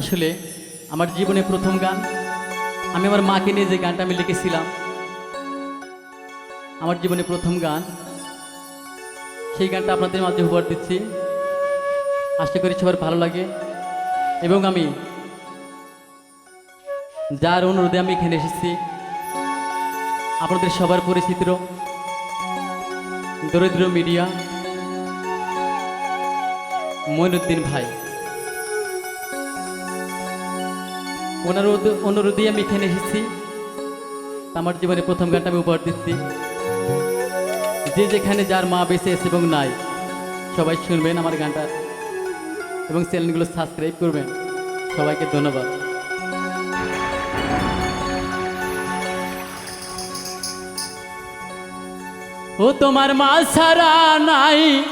আসলে আমার জীবনে প্রথম গান। আমি আমার মাকে নিয়ে যে গানটা আমি লিখেছিলাম, আমার জীবনে প্রথম গান। সেই গানটা আপনাদের মাঝে উপহার দিচ্ছি। আশা করি সবার ভালো লাগে। এবং আমি যার অনুরোধে আমি এখানে এসেছি, আপনাদের সবার পরিচিত দরিদ্র মিডিয়া মইনুদ্দিন ভাই। ওনার অনু- অনুরোধেই আমি এখানে এসেছি। আমার জীবনে প্রথম গানটা আমি উপহার দিচ্ছি। যে যেখানে যার মা বেঁচে আছে এবং নাই, সবাই শুনবেন আমার গানটা এবং চ্যানেলগুলো সাবস্ক্রাইব করবেন। সবাইকে ধন্যবাদ। ও তোমার মা ছাড়া নাই,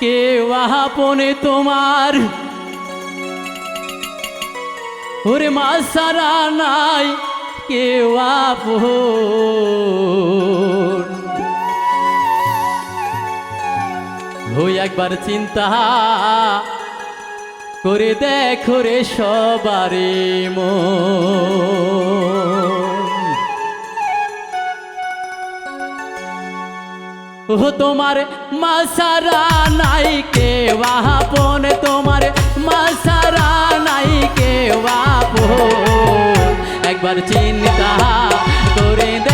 কেউ আপনে তোমার ওরে মা সারা নাই কেউ আপন। হই একবার চিন্তা করে দেখো রে সবারে মন। ও তোমার মাসারা নাই কে বাপন তোমার মাসারা নাই কে বাপ একবার চিন্তা করে দেখো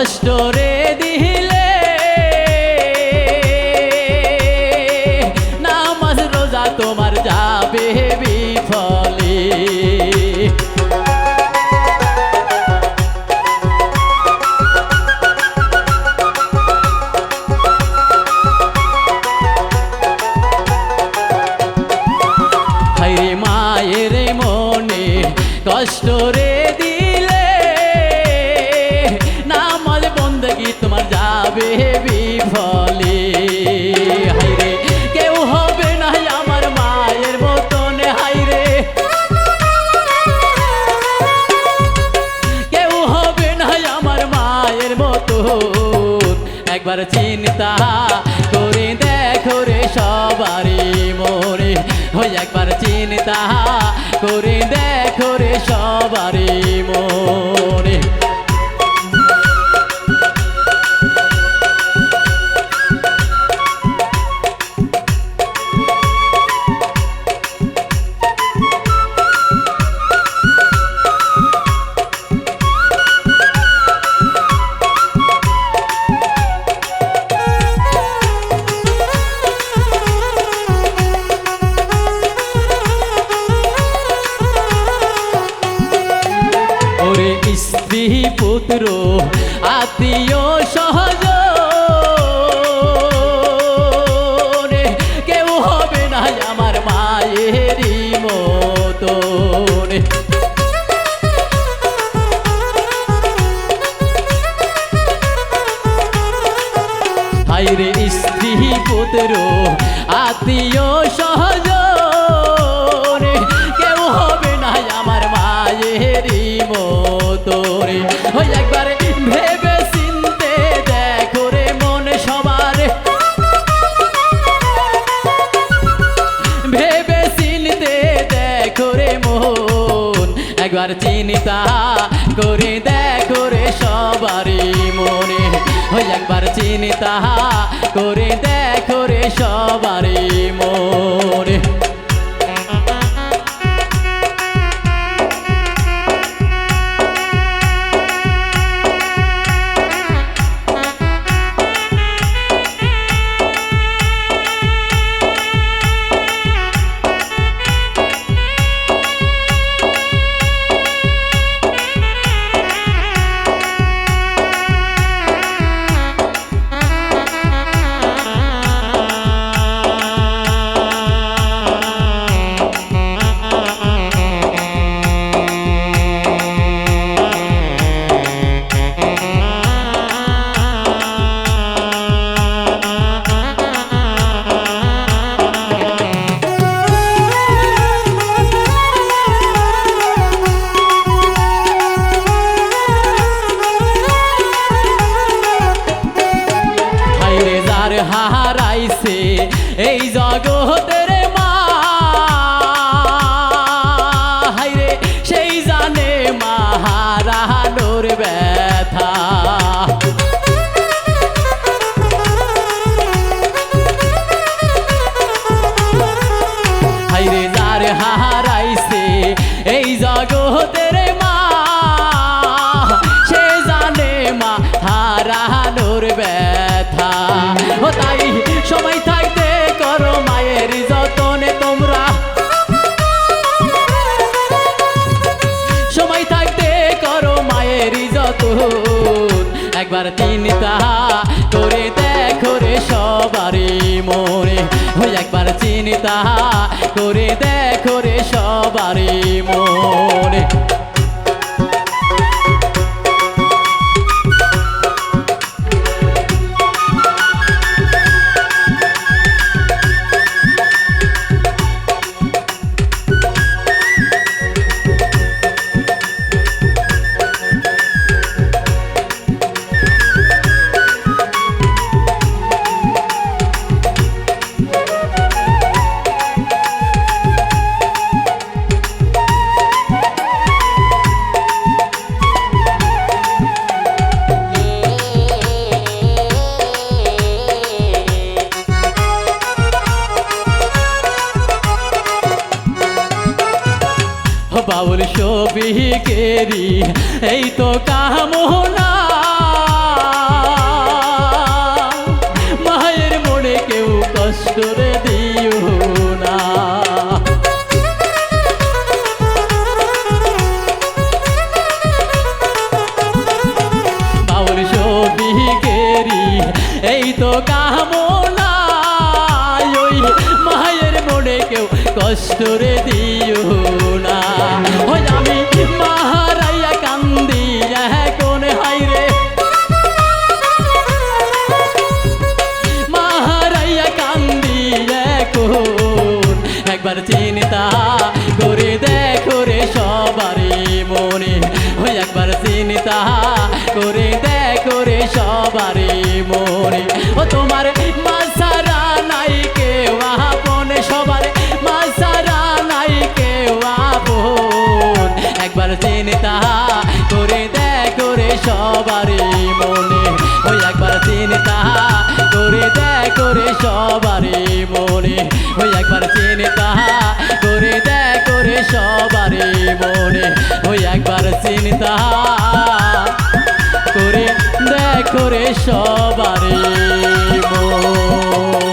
কষ্ট যাবে বিফলে। হাইরে কেউ হবে না আমার মায়ের মতন হাইরে কেউ হবে না আমার মায়ের মতো একবার চিন্তা করে দেখো রে সবারই মনে। হই একবার চিন্তা করে দেখো রে সবারই মনে। স্ত্রী পুত্র আত্মীয় সহজ একবার চিন্তা করে দেখো রে সবারই মনে। ওই একবার চিন্তা করে দেখো রে সবারই মনে। একবার চিন্তা করে দেখো রে সবারই মনে। ওই একবার চিন্তা করে দেখো রে সবারই মনে। কেরি এই তো কামনা। মায়ের মনে কেউ কষ্ট রে দিও না। বাউল কেরি এই তো কামনা। ওই মায়ের মনে কেউ কষ্ট রে দিও না। একবার চিন্তা করে দেখো রে সবারই মনে। ওই একবার চিন্তা করে দেখো রে সবারই মনে। ও তোমার মাসারা নাই কেউ আপন, সবার মাসারা নাই কেউ আপন। একবার চিন্তা করে দেখো রে সবারই মনে। ওই একবার চিন্তা করে দেখো রে সবারই মনে। হই একবার চিন্তা করে দেখ করে সবারে মনে হই একবার চিন্তা করে দেখ করে সবারে মনে।